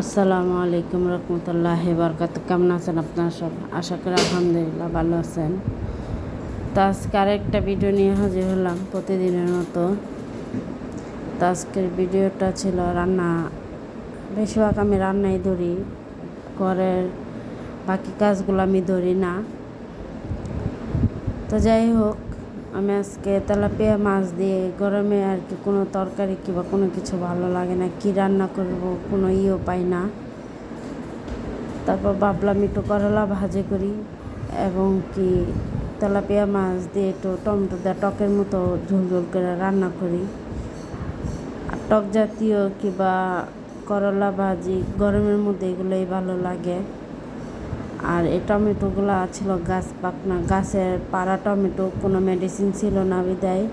আসসালামু আলাইকুম রহমতুল্লাহ বরকাত। কেমন আছেন আপনারা সব? আশা করি আলহামদুলিল্লাহ ভালো আছেন। তো আজকে আরেকটা ভিডিও নিয়ে হাজির হলাম প্রতিদিনের মতো। তো আজকের ভিডিওটা ছিল রান্না। বেশিরভাগ আমি রান্নাই ধরি। ঘরের বাকি কাজগুলো আমি ধরি না। তো যাই হোক আমি আজকে তেলাপিয়া মাছ দিয়ে গরমে আর কি কোনো তরকারি কিংবা কোনো কিছু ভালো লাগে না। কি রান্না করব কোনো ইয়েও পাই না। তারপর ভাবলাম একটু করলা ভাজি করি এবং কি তেলাপিয়া মাছ দিয়ে একটু টমেটো দেওয়া টকের মতো ঝোল ঝোল করে রান্না করি। আর টক জাতীয় কিংবা করলা ভাজি গরমের মধ্যে এগুলোই ভালো লাগে। আর এই টমেটোগুলো ছিল গাছ পাকনা, গাছের পাড়া টমেটো, কোনো মেডিসিন ছিল না বিদায়।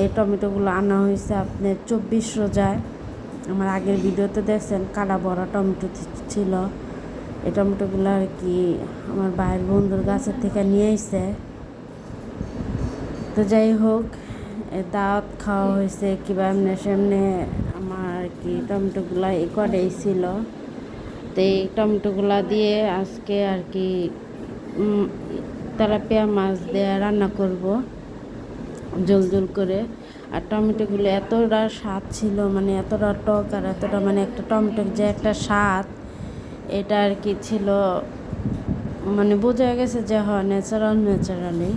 এই টমেটোগুলো আনা হয়েছে আপনার চব্বিশ রোজায়। আমার আগের ভিডিওতে দেখছেন কাটা বড়া টমেটো ছিল। এই টমেটোগুলো আর কি আমার ভাইয়ের বন্ধুর গাছের থেকে নিয়ে এসে তো যাই হোক দাওয়াত খাওয়া হয়েছে, কিংবা এমনি সেমনি আমার কি টমেটোগুলো এ কটাই ছিল। তো এই টমেটোগুলা দিয়ে আজকে আর কি তেলাপিয়া মাছ দিয়ে রান্না করব, জল জল করে। আর টমেটোগুলো এতটা স্বাদ ছিল মানে এতটা টক আর এতটা মানে একটা টমেটোর যে একটা স্বাদ, এটা আর কি ছিল মানে বোঝা গেছে যে হয় ন্যাচারাল ন্যাচারালি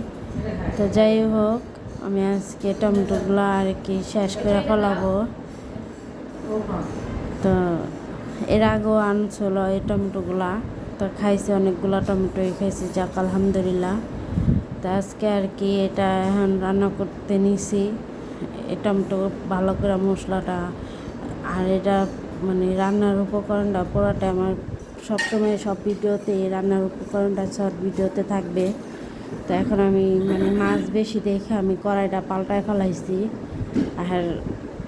তো যাই হোক, আমি আজকে টমেটোগুলো আর কি শেষ করে ফেলাবো। তো এর আগেও আনছিল এই টমেটোগুলা। তো খাইছি অনেকগুলো টমেটোই খাইছি, যাক, আলহামদুলিল্লাহ। তা আজকে আর কি এটা এখন রান্না করতে নিছি। এই টমেটো ভালো করে মশলাটা, আর এটা মানে রান্নার উপকরণটা পুরোটা আমার সবসময় সব ভিডিওতে, রান্নার উপকরণটা সব ভিডিওতে থাকবে। তো এখন আমি মানে মাছ বেশি দেখে আমি কড়াইটা পাল্টায় ফেলাইছি। আর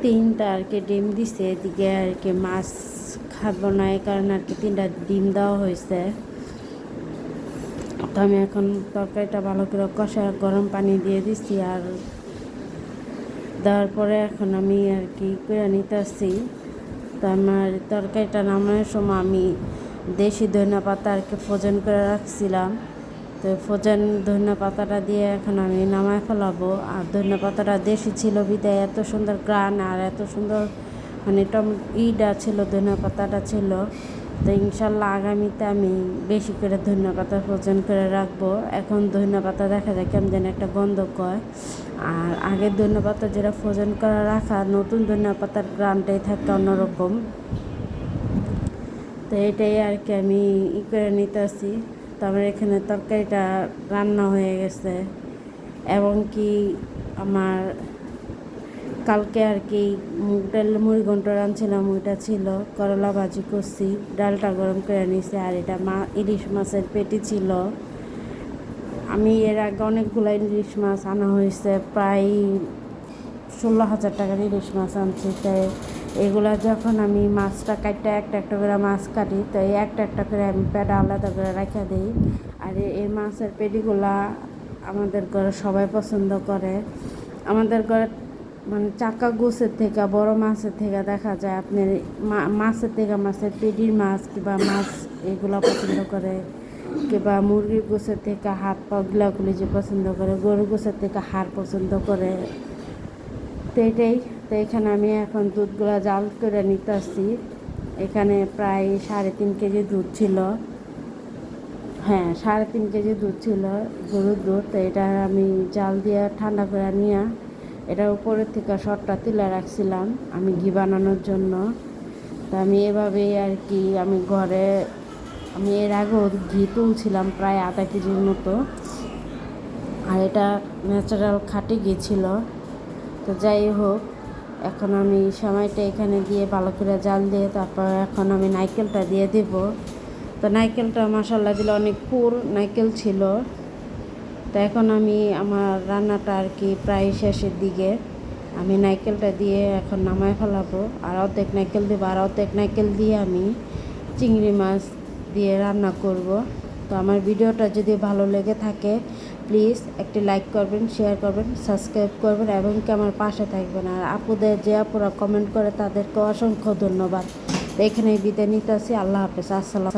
তিনটা আর কি ডিম দিছে, এদিকে আর কি মাছ খাব না এই কারণে আর কি তিনটা ডিম দেওয়া হয়েছে তো আমি এখন তরকারিটা ভালো করে কষা গরম পানি দিয়ে দিচ্ছি আর দেওয়ার পরে এখন আমি আর কি করে নিতেছি তো আমার তরকারিটা নামানোর সময় আমি দেশি ধনিয়া পাতা আর কি ফোজন করে রাখছিলাম তো ফোজন ধনিয়া পাতাটা দিয়ে এখন আমি নামায় ফেলাবো আর ধনিয়া পাতাটা দেশি ছিল, বিদায়, এত সুন্দর গ্রান আর এত সুন্দর মানে টম, ইটা ছিল ধনিয়া পাতাটা ছিল। তো ইনশাল্লাহ আগামীতে আমি বেশি করে ধনিয়া পাতা ফোজন করে রাখব। এখন ধনিয়া পাতা দেখা যায় কেমন যেন একটা গন্ধ কয়। আর আগের ধনিয়া পাতা যেটা ফোজন করে রাখা, নতুন ধনিয়া পাতার গ্রানটাই থাকে অন্যরকম। তো এটাই আর কি আমি ই করে নিতেছি। তারপরে এখানে তরকারিটা রান্না হয়ে গেছে। এবং কি আমার কালকে আর কি মুগ ডাল, মুড়ি ঘন্ট রাঁধছিলাম, ওইটা ছিল। করলা ভাজি করছি, ডালটা গরম করে নিয়েছি, আর এটা মা, ইলিশ মাছের পেটি ছিল। আমি এর আগে অনেকগুলো ইলিশ মাছ আনা হয়েছে, প্রায় ষোলো হাজার টাকার ইলিশ মাছ আনছি। তাই এগুলা যখন আমি মাছটা কাটতে একটা একটা করে মাছ কাটি, তো এই একটা একটা করে আমি পেটা আলাদা করে রেখে দিই। আর এই মাছের পেটিগুলা আমাদের ঘরে সবাই পছন্দ করে। আমাদের ঘরে মানে চাকা গোছের থেকে, বড় মাছের থেকে দেখা যায় আপনার মাছের থেকে মাছের পেটির মাছ কিংবা মাছ এগুলা পছন্দ করে, কিংবা মুরগির গোছের থেকে হাত পা গুলাগুলি যে পছন্দ করে গরু গোছের থেকে হাড় পছন্দ করে। তো এটাই, তো এখানে আমি এখন দুধগুলো জাল করে নিতে আসছি এখানে প্রায় সাড়ে তিন কেজি দুধ ছিল। হ্যাঁ সাড়ে তিন কেজি দুধ ছিল গরুর দুধ, তো এটা আমি জাল দিয়ে ঠান্ডা করে নিয়ে এটা উপরের থেকে শটটা তুলে রাখছিলাম আমি ঘি বানানোর জন্য। তো আমি এভাবেই আর কি আমি ঘরে, আমি এর আগেও ঘি তুলছিলাম প্রায় আধা কেজির মতো। আর এটা ন্যাচারাল খাঁটি ঘি ছিল। তো যাই হোক, এখন আমি সময়টা এখানে দিয়ে ভালো করে জাল দিয়ে তারপর এখন আমি নারকেলটা দিয়ে দেব। তো নারকেলটা মশালা দিলে অনেক পুর নারকেল ছিল। তো এখন আমি আমার রান্নাটা আর কি প্রায় শেষের দিকে। আমি নাইকেলটা দিয়ে এখন নামায় ফেলাবো। আর অর্ধেক নাইকেল দেবো, আর অর্ধেক নাইকেল দিয়ে আমি চিংড়ি মাছ দিয়ে রান্না করব। তো আমার ভিডিওটা যদি ভালো লেগে থাকে প্লিজ একটি লাইক করবেন শেয়ার করবেন সাবস্ক্রাইব করবেন, এবং কি আমার পাশে থাকবেন। আর আপুদের যে আপুরা কমেন্ট করে তাদেরকে অসংখ্য ধন্যবাদ। এখানেই বিদায় নিতে আসি আল্লাহ হাফেজ। আসসালাম